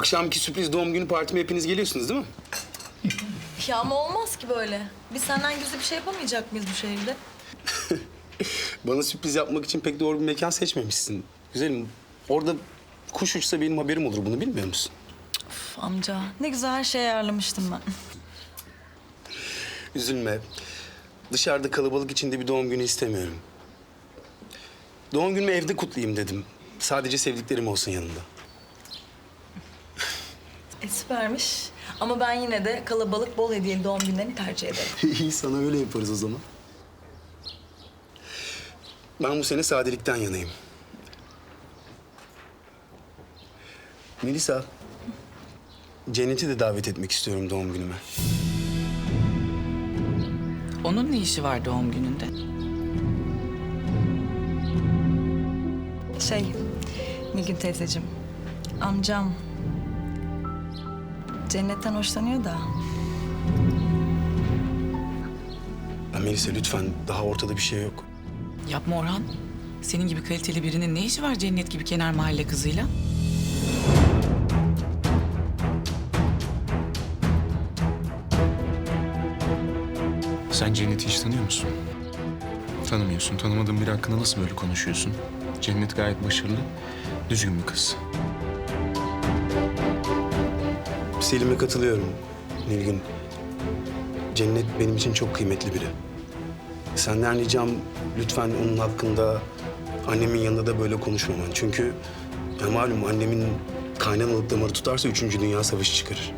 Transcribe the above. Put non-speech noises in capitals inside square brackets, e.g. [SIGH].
akşamki sürpriz doğum günü partime hepiniz geliyorsunuz değil mi? Ya ama olmaz ki böyle. Biz senden gizli bir şey yapamayacak mıyız bu şehirde? [LAUGHS] Bana sürpriz yapmak için pek doğru bir mekan seçmemişsin. Güzelim, orada kuş uçsa benim haberim olur. Bunu bilmiyor musun? Üf, amca ne güzel her şey ayarlamıştım ben. [LAUGHS] Üzülme. Dışarıda kalabalık içinde bir doğum günü istemiyorum. Doğum günümü evde kutlayayım dedim. Sadece sevdiklerim olsun yanında. Süpermiş. Ama ben yine de kalabalık bol hediyeli doğum günlerini tercih ederim. [LAUGHS] İyi sana öyle yaparız o zaman. Ben bu sene sadelikten yanayım. Melisa, Cennet'i de davet etmek istiyorum doğum günüme. Onun ne işi var doğum gününde? Şey, Nilgün teyzeciğim, amcam cennetten hoşlanıyor da. Ya Melisa lütfen daha ortada bir şey yok. Yapma Orhan. Senin gibi kaliteli birinin ne işi var cennet gibi kenar mahalle kızıyla? Sen Cennet'i hiç tanıyor musun? Tanımıyorsun. Tanımadığın biri hakkında nasıl böyle konuşuyorsun? Cennet gayet başarılı, düzgün bir kız. Selim'e katılıyorum Nilgün. Cennet benim için çok kıymetli biri. Senden ricam lütfen onun hakkında annemin yanında da böyle konuşmaman. Çünkü ya malum annemin kaynanalık damarı tutarsa üçüncü Dünya Savaşı çıkarır.